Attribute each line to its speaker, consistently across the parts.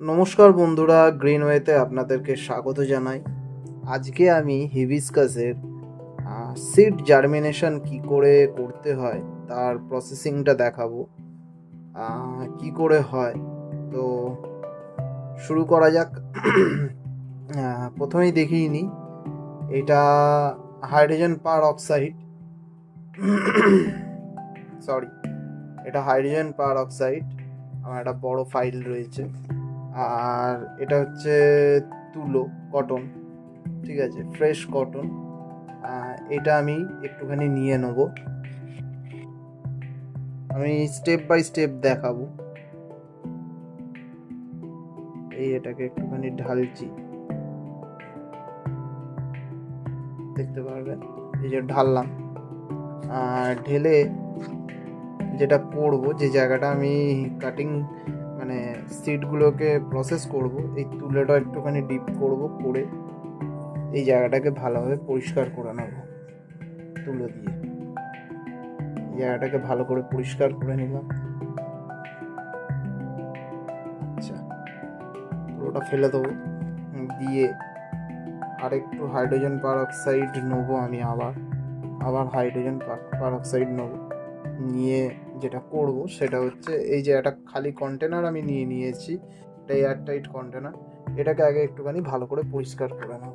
Speaker 1: নমস্কার বন্ধুরা গ্রিনওয়েতে আপনাদেরকে স্বাগত জানাই। আজকে আমি হিবিসকাসের সিড জার্মিনেশন কি করে করতে হয়, তার প্রসেসিংটা দেখাবো। কি করে হয়, তো শুরু করা যাক। প্রথমেই দেখিয়ে নিই, এটা হাইড্রোজেন পার অক্সাইড সরি এটা হাইড্রোজেন পার অক্সাইড আমার একটা বড় ফাইল রয়েছে। আর এটা হচ্ছে তুলো কটন ঠিক আছে? ফ্রেশ কটন এটা আমি একটুখানি নিয়ে নেব। আমি স্টেপ বাই স্টেপ দেখাবো। এই এটাকে একটুখানি ঢালছি। দেখতে পারবেন? এই যে ঢাললাম। আর ঢেলে যেটা করব, যে জায়গাটা আমি কাটিং মানে সিডগুলোকে প্রসেস করব, এই তুলেটা একটুখানি ডিপ করব, করে এই জায়গাটাকে ভালোভাবে পরিষ্কার করে নেব, তুলে দিয়ে। জায়গাটাকে ভালো করে পরিষ্কার করে নিলাম। আচ্ছা পুরোটা ফেলে দেবো। দিয়ে আরেকটু হাইড্রোজেন পারঅক্সাইড নেব আমি আবার। আবার হাইড্রোজেন পারঅক্সাইড নেব। নিয়ে যেটা করব সেটা হচ্ছে এই যে একটা খালি কন্টেনার আমি নিয়ে নিয়েছি, এটা এয়ার টাইট কন্টেনার এটাকে আগে একটুখানি ভালো করে পরিষ্কার করে নেব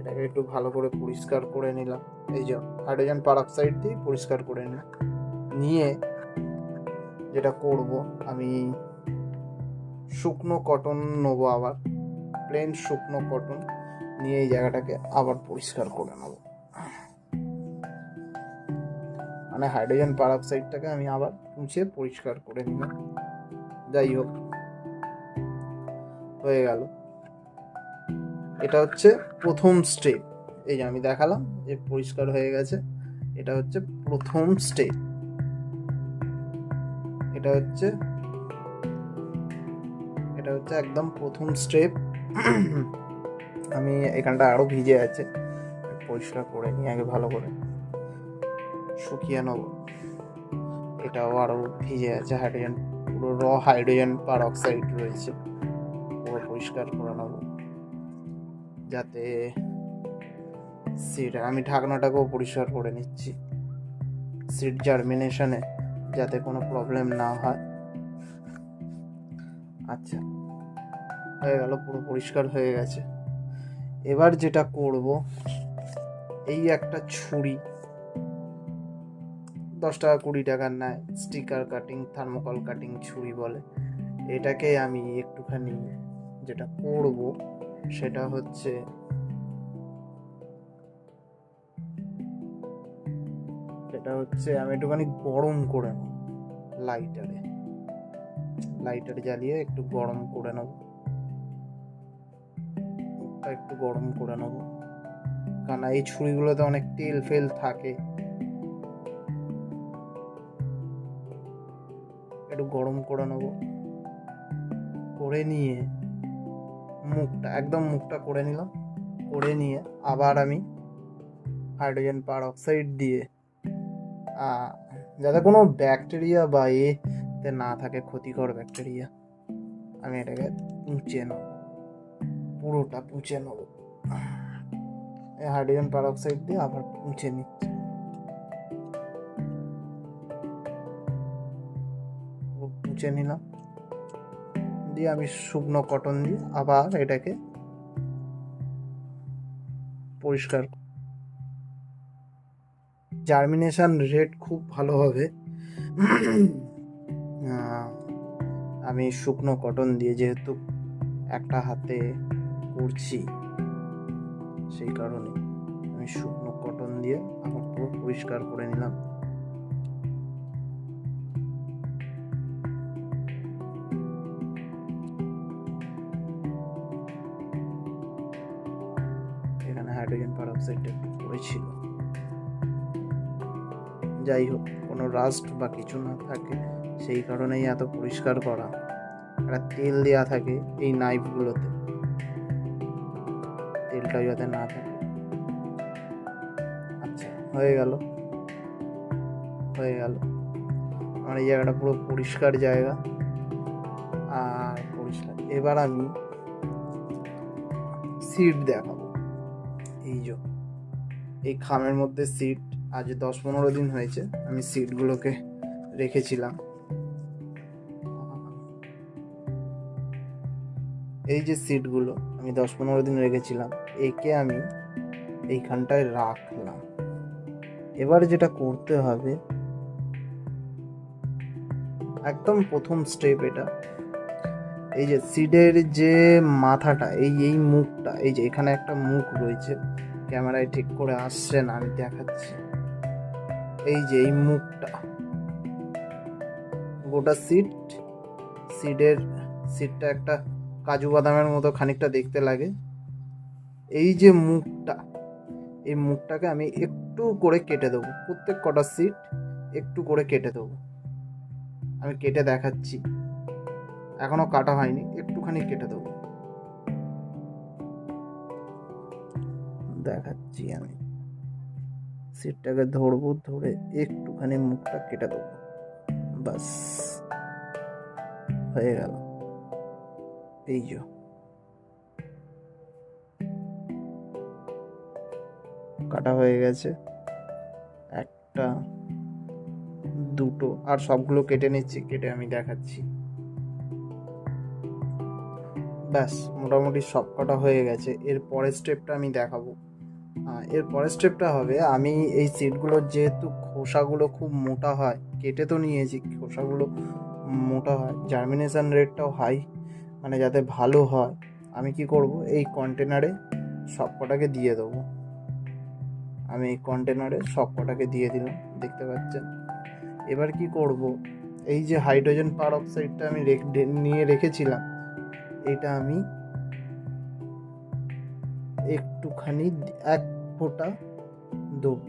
Speaker 1: এটাকে একটু ভালো করে পরিষ্কার করে নিলাম। এই যে হাইড্রোজেন পারঅক্সাইড দিয়ে পরিষ্কার করে নিলাম। নিয়ে যেটা করব, আমি শুকনো কটন নেব আবার প্লেন শুকনো কটন নিয়ে এই জায়গাটাকে আবার পরিষ্কার করে নেব। মানে হাইড্রোজেন পারঅক্সাইডটাকে আমি আবার মুছে পরিষ্কার করে নিলাম। যাই হোক, হয়ে গেল। এটা হচ্ছে প্রথম স্টেপ এই যে আমি দেখালাম যে পরিষ্কার হয়ে গেছে। এটা হচ্ছে প্রথম স্টেপ এটা হচ্ছে এটা হচ্ছে একদম প্রথম স্টেপ আমি এখানটা আরও ভিজে আছে। পরিষ্কার করে নিই আগে ভালো করে। শুকিয়ে নেব। এটাও আরও ভিজে আছে হাইড্রোজেন পুরো র হাইড্রোজেন পার অক্সাইড রয়েছে। পুরো পরিষ্কার করে নেব। যাতে সিড আমি ঢাকনাটাকেও পরিষ্কার করে নিচ্ছি। সিড জার্মিনেশনে যাতে কোনো প্রবলেম না হয়। আচ্ছা হয়ে গেল, পুরো পরিষ্কার হয়ে গেছে। এবার যেটা করব, এই একটা ছুরি দশ টাকা, কুড়ি টাকার নেয়। স্টিকার কাটিং থার্মোকল কাটিং ছুরি বলে। এটাকে আমি একটুখানি যেটা করব, সেটা হচ্ছে সেটা হচ্ছে আমি একটুখানি গরম করে নেব লাইটারে লাইটার জ্বালিয়ে একটু গরম করে নেব। একটু গরম করে নেব। কারণ এই ছুরিগুলোতে অনেক তেল ফেল থাকে। গরম করে নেব। করে নিয়ে মুখটা, একদম মুখটা করে নিলাম। করে নিয়ে আবার আমি হাইড্রোজেন পার অক্সাইড দিয়ে যাতে কোনো ব্যাকটেরিয়া বা এতে না থাকে, ক্ষতিকর ব্যাকটেরিয়া, আমি এটাকে পুঁচে নেব। পুরোটা পুঁচে নেব। হাইড্রোজেন পারঅক্সাইড দিয়ে আবার পুঁছে নিচ্ছি। পুঁছে নিলাম। দিয়ে আমি শুকনো কটন দিয়ে আবার এটাকে পরিষ্কার জার্মিনেশন রেট খুব ভালো হবে। আমি শুকনো কটন দিয়ে যেহেতু একটা হাতে করছি সেই কারণে আমি শুকনো কটন দিয়ে আমার পুরো পরিষ্কার করে নিলাম। হাইড্রোজেন পারঅক্সাইডটা পড়েছিল। যাই হোক, কোনো রাস্ট বা কিছু না থাকে, সেই কারণেই এত পরিষ্কার করা। একটা তেল দেওয়া থাকে এই নাইফগুলোতে তেলটা যাতে না থাকে। আচ্ছা হয়ে গেল। হয়ে গেল। আমার এই জায়গাটা পুরো পরিষ্কার জায়গা। আর পরিষ্কার এবার আমি সিট দেখাবো। এই যে, এই খামের মধ্যে সিট আজ দশ পনেরো দিন হয়েছে, আমি সিটগুলোকে রেখেছিলাম। এই যে সিটগুলো আমি দশ পনেরো দিন রেখেছিলাম, একে আমি এইখানটায় রাখলাম। এবার যেটা করতে হবে, একদম প্রথম স্টেপ এটা এই যে সিডের যে মাথাটা, এই এই মুখটা, এই যে এখানে একটা মুখ রয়েছে। ক্যামেরায় ঠিক করে আসছে না, আমি দেখাচ্ছি। এই যে এই মুখটা। গোটা সিট, সিডের, সিটটা একটা কাজু বাদামের মতো খানিকটা দেখতে লাগে। এই যে মুখটা, এই মুখটাকে আমি একটু করে কেটে দেবো। প্রত্যেক কটা সিট একটু করে কেটে দেবো। আমি কেটে দেখাচ্ছি। এখনও কাটা হয়নি, একটুখানি কেটে দেবো। দেখাচ্ছি আমি। সিটটাকে ধরবো, ধরে একটুখানি মুখটা কেটে দেবো। বাস হয়ে গেল। এই যে। কাটা হয়ে গেছে। একটা, দুটো, আর সবগুলো কেটে নিচ্ছি, কেটে আমি দেখাচ্ছি। ব্যাস, মোটামুটি সব কটা হয়ে গেছে। এর পরের স্টেপটা আমি দেখাবো। এর পরের স্টেপটা হবে, আমি এই সিটগুলোর যেহেতু খোসাগুলো খুব মোটা হয়, কেটে তো নিয়েছি, খোসাগুলো মোটা হয় জার্মিনেশান রেটটাও হাই মানে যাতে ভালো হয়, আমি কি করব? এই কন্টেনারে সব কটাকে দিয়ে দেবো। আমি এই কন্টেনারে সব কটাকে দিয়ে দিলাম, দেখতে পাচ্ছেন? এবার কি করব? এই যে হাইড্রোজেন পার অক্সাইডটা আমি নিয়ে রেখেছিলাম এটা আমি একটুখানি এক ফোঁটা দেবো,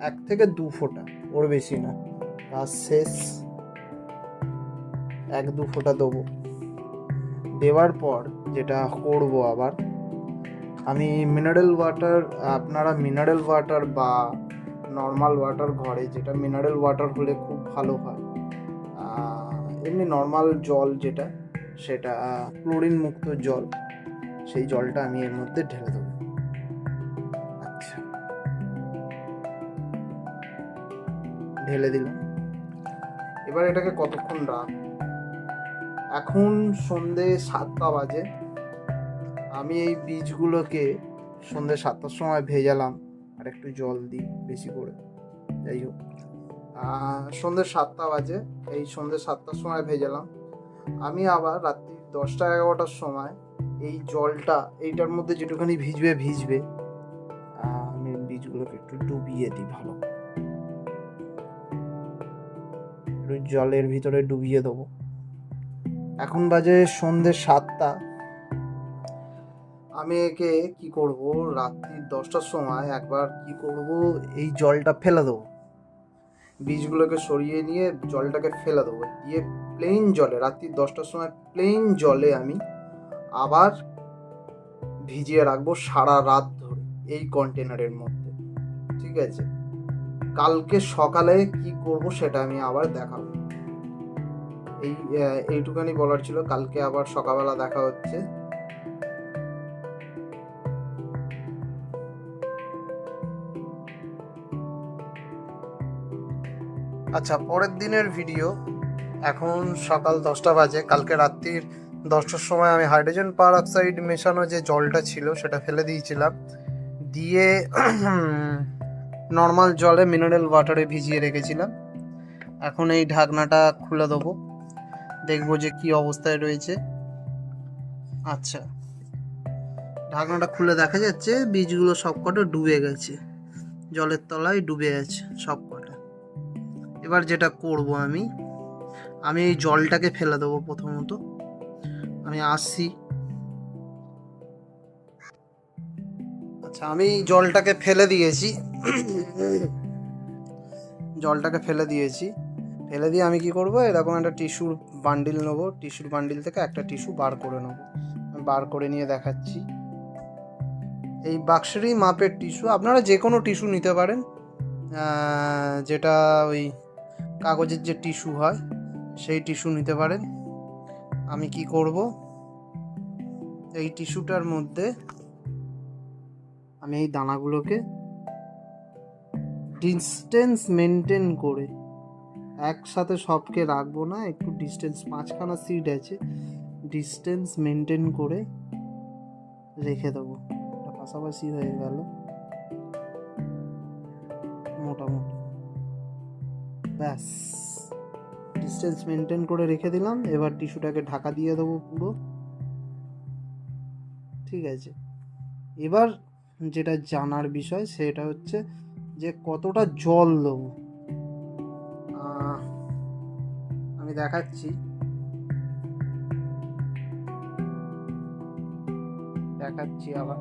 Speaker 1: এক থেকে দু ফোঁটা, ওর বেশি না। কাজ শেষ। এক দু ফোঁটা দেবো। দেওয়ার পর যেটা করব আবার, আমি মিনারেল ওয়াটার আপনারা মিনারেল ওয়াটার বা নর্মাল ওয়াটার ঘরে যেটা মিনারেল ওয়াটার হলে খুব ভালো হয়। এমনি নর্মাল জল যেটা সেটা ক্লোরিন মুক্ত জল। সেই জলটা আমি এর মধ্যে ঢেলে দেবো। আচ্ছা। ঢেলে দিলাম। এবার এটাকে কতক্ষণ রাখ? এখন সন্ধে সাতটা বাজে। আমি এই বীজগুলোকে সন্ধে সাতটার সময় ভেজালাম আর একটু জল দিই বেশি করে। যাই হোক। সন্ধে সাতটা বাজে। এই সন্ধে সাতটার সময় ভেজালাম। আমি আবার রাত্রি দশটা এগারোটার সময় এই জলটা, এইটার মধ্যে যেটুখানি ভিজবে ভিজবে আমি বীজগুলোকে একটু ডুবিয়ে দিই ভালো জলের ভিতরে ডুবিয়ে দেবো। এখন বাজে সন্ধে সাতটা। আমি একে কি করব? রাত্রি দশটার সময় একবার কি করব? এই জলটা ফেলে দেবো। বীজগুলোকে সরিয়ে নিয়ে জলটাকে ফেলে দেবো। দিয়ে প্লেন জলে, রাত্রি দশটার সময় প্লেন জলে আমি আবার ভিজিয়ে রাখব সারা রাত ধরে এই কন্টেনারের মধ্যে। ঠিক আছে? কালকে সকালে কি করব সেটা আমি আবার দেখাবো। এই এইটুখানি বলার ছিল। কালকে আবার সকালবেলা দেখা হচ্ছে। আচ্ছা পরের দিনের ভিডিও এখন সকাল দশটা বাজে, কালকে রাত্রির দশটার সময় আমি হাইড্রোজেন পার অক্সাইড মেশানো যে জলটা ছিল সেটা ফেলে দিয়েছিলাম। দিয়ে নর্মাল জলে মিনারেল ওয়াটারে ভিজিয়ে রেখেছিলাম। এখন এই ঢাকনাটা খুলে দেবো। দেখব যে কি অবস্থায় রয়েছে। আচ্ছা। ঢাকনাটা খুলে দেখা যাচ্ছে, বীজগুলো সবকটা ডুবে গেছে। জলের তলায় ডুবে গেছে সবকটা। এবার যেটা করব আমি আমি এই জলটাকে ফেলে দেবো প্রথমত। আমি আসছি। আচ্ছা আমি জলটাকে ফেলে দিয়েছি। জলটাকে ফেলে দিয়েছি। ফেলে দিয়ে আমি কি করব? এরকম একটা টিস্যুর বান্ডিল নেব। টিস্যুর বান্ডিল থেকে একটা টিস্যু বার করে নেব। বার করে নিয়ে দেখাচ্ছি। এই বাক্সেরই মাপের টিস্যু। আপনারা যে কোনো টিস্যু নিতে পারেন। যেটা ওই কাগজের যে টিস্যু হয়। সেই টিস্যু নিতে পারেন। আমি কি করব? এই টিস্যুটার মধ্যে আমি এই দানাগুলোকে ডিস্টেন্স মেনটেন করে একসাথে সবকে রাখব না, একটু ডিস্টেন্স, পাঁচখানা সিট আছে, ডিস্টেন্স মেনটেন করে রেখে দেবো। পাশাপাশি হয়ে গেল। মোটামুটি। ব্যাস। ডিস্টেন্স মেনটেন করে রেখে দিলাম। এবার টিস্যুটাকে ঢাকা দিয়ে দেবো পুরো। ঠিক আছে। এবার যেটা জানার বিষয়, সেটা হচ্ছে যে কতটা জল দেবো। আমি দেখাচ্ছি। দেখাচ্ছি আবার।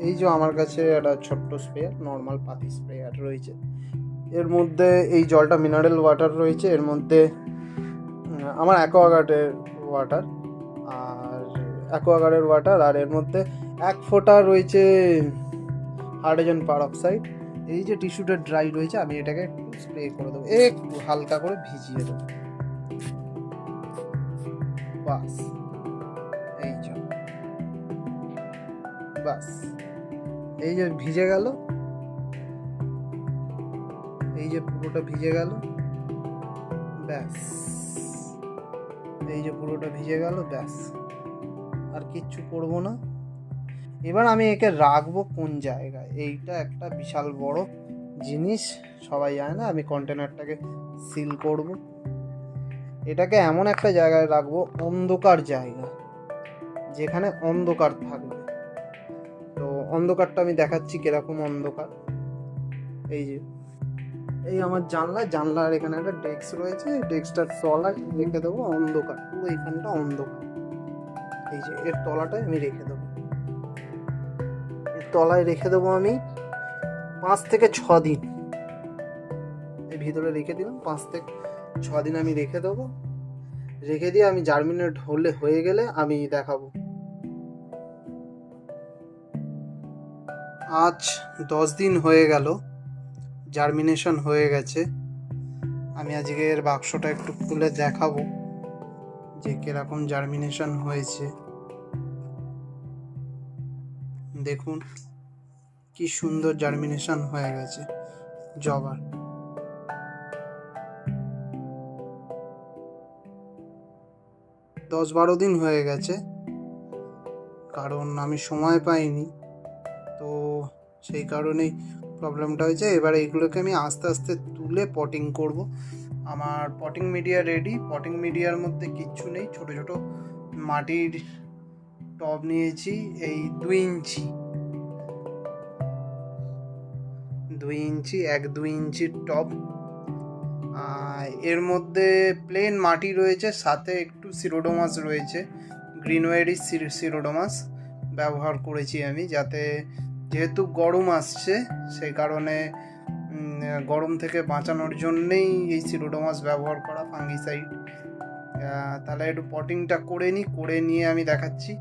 Speaker 1: এই যে আমার কাছে একটা ছোট্ট স্প্রেয়ার নর্মাল পাতি স্প্রেয়ার রয়েছে। এর মধ্যে এই জলটা মিনারেল ওয়াটার রয়েছে, এর মধ্যে আমার অ্যাকোয়াগার্ডের ওয়াটার আর অ্যাকোয়াগার্ডের ওয়াটার আর এর মধ্যে এক ফোঁটা রয়েছে হাইড্রোজেন পারঅক্সাইড এই যে টিস্যুটা ড্রাই রয়েছে, আমি এটাকে স্প্রে করে দেবো, একটু হালকা করে ভিজিয়ে দেবো। বাস, এই যে, বাস, এই যে ভিজে গেল। এই যে পুরোটা ভিজে গেল, ব্যাস। এই যে পুরোটা ভিজে গেল, ব্যাস। আর কিচ্ছু করব না। এবার আমি একে রাখব কোন জায়গায়? এইটা একটা বিশাল বড় জিনিস, সবাই জানে না, আমি কন্টেনারটাকে সিল করব। এটাকে এমন একটা জায়গায় রাখব, অন্ধকার জায়গা, যেখানে অন্ধকার থাকবে। তো অন্ধকারটা আমি দেখাচ্ছি কীরকম অন্ধকার। এই যে এই আমার জানলা জানলার এখানে একটা ডেস্ক রয়েছে ডেস্কটার তলায় রেখে দেবো অন্ধকার, পুরো এখানটা অন্ধকার। এই যে, এর তলাটায় আমি রেখে দেবো। এর তলায় রেখে দেবো আমি পাঁচ থেকে ছ দিন। এই ভিতরে রেখে দিলাম, পাঁচ থেকে ছ দিন আমি রেখে দেবো। রেখে দিয়ে আমি জার্মিনেট হলে হয়ে গেলে আমি দেখাবো। আজ দশ দিন হয়ে গেল। জার্মিনেশন হয়ে গেছে। আমি আজকের বাক্সটা একটু খুলে দেখাবো যে কীরকম জার্মিনেশন হয়েছে। দেখুন, কি সুন্দর জার্মিনেশন হয়ে গেছে। জবার দশ বারো দিন হয়ে গেছে, কারণ আমি সময় পাইনি। তো সেই কারণেই প্রবলেমটা হয়েছে, এবার এইগুলোকে আমি আস্তে আস্তে তুলে পটিং করব। আমার পটিং মিডিয়া রেডি পটিং মিডিয়ার মধ্যে কিচ্ছু নেই, ছোট ছোট মাটির টব নিয়েছি, এই দুই ইঞ্চি। দুই ইঞ্চি, এক দুই ইঞ্চির টব। এর মধ্যে প্লেন মাটি রয়েছে, সাথে একটু সিরোডোমাস রয়েছে। গ্রিনওয়েরি সিরোডোমাস ব্যবহার করেছি আমি, যাতে যেহেতু গরম আসছে, সেই কারণে গরম থেকে বাঁচানোর জন্যেই এই সিরোডোমাস ব্যবহার করা ফাঙ্গিসাইড। তাহলে একটু পটিংটা করে নিই করে নিয়ে আমি দেখাচ্ছি।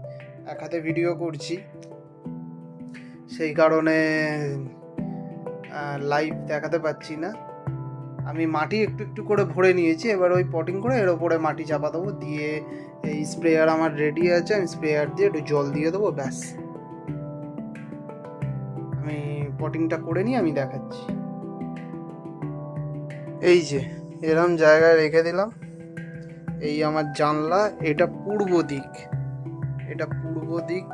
Speaker 1: এক হাতে ভিডিও করছি। সেই কারণে লাইভ দেখাতে পাচ্ছি না। আমি মাটি একটু একটু করে ভরে নিয়েছি, এবার ওই পটিং করে এর ওপরে মাটি চাপা দেবো। দিয়ে এই স্প্রেয়ার আমার রেডি আছে, আমি স্প্রেয়ার দিয়ে একটু জল দিয়ে দেবো, ব্যাস। পটিংটা করে নিয়ে আমি দেখাচ্ছি। এই যে, এরম জায়গায় রেখে দিলাম। এই আমার জানলা, এটা পূর্ব দিক। এটা পূর্ব দিক।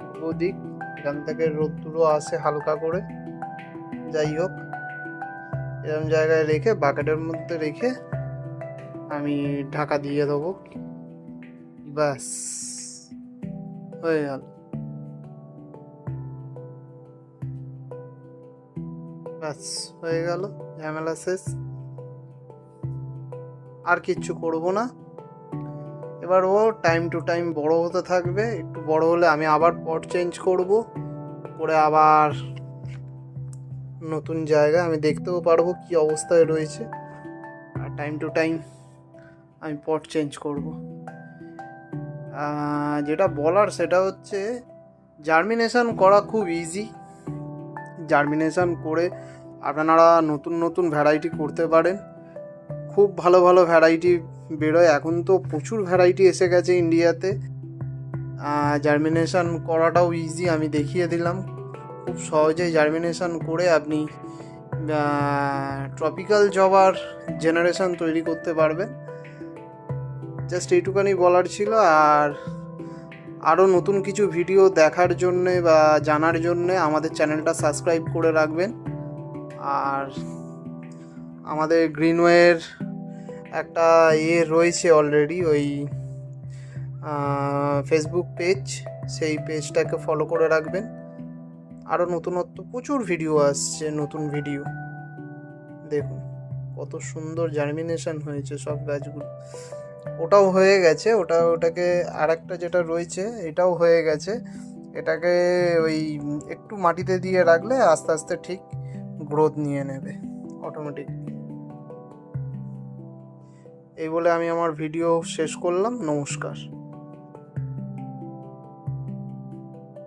Speaker 1: পূর্ব দিক, এখান থেকে রোদ্দুরও আসে হালকা করে। যাই হোক এরকম জায়গায় রেখে, বাকেটের মধ্যে রেখে আমি ঢাকা দিয়ে দেবো। ব্যাস হয়ে গেল। ব্যাস হয়ে গেল, ঝামেলা শেষ। আর কিচ্ছু করব না। এবার ও টাইম টু টাইম বড় হতে থাকবে, একটু বড় হলে আমি আবার পট চেঞ্জ করব। করে আবার নতুন জায়গা আমি দেখতেও পারব কি অবস্থায় রয়েছে। আর টাইম টু টাইম আমি পট চেঞ্জ করব। যেটা বলার সেটা হচ্ছে জার্মিনেশন করা খুব ইজি জার্মিনেশন করে আপনারা নতুন নতুন ভ্যারাইটি করতে পারেন। খুব ভালো ভালো ভ্যারাইটি বেরোয়। এখন তো প্রচুর ভ্যারাইটি এসে গেছে ইন্ডিয়াতে জার্মিনেশান করাটাও ইজি আমি দেখিয়ে দিলাম। খুব সহজেই জার্মিনেশান করে আপনি ট্রপিক্যাল জবার জেনারেশান তৈরি করতে পারবেন। জাস্ট এইটুকানি বলার ছিল। আর আরও নতুন কিছু ভিডিও দেখার জন্যে বা জানার জন্যে আমাদের চ্যানেলটা সাবস্ক্রাইব করে রাখবেন। আর আমাদের গ্রিনওয়ের একটা ইয়ে রয়েছে অলরেডি ওই ফেসবুক পেজ সেই পেজটাকে ফলো করে রাখবেন। আরও নতুনত্ব, প্রচুর ভিডিও আসছে, নতুন ভিডিও দেখুন, কত সুন্দর জার্মিনেশন হয়েছে সব গাছগুলো। ওটাও হয়ে গেছে, ওটা, ওটাকে আর একটা যেটা রয়েছে, এটাও হয়ে গেছে। এটাকে ওই একটু মাটিতে দিয়ে রাখলে আস্তে আস্তে ঠিক গ্রোথ নিয়ে নেবে অটোমেটিক এই বলে আমি আমার ভিডিও শেষ করলাম, নমস্কার।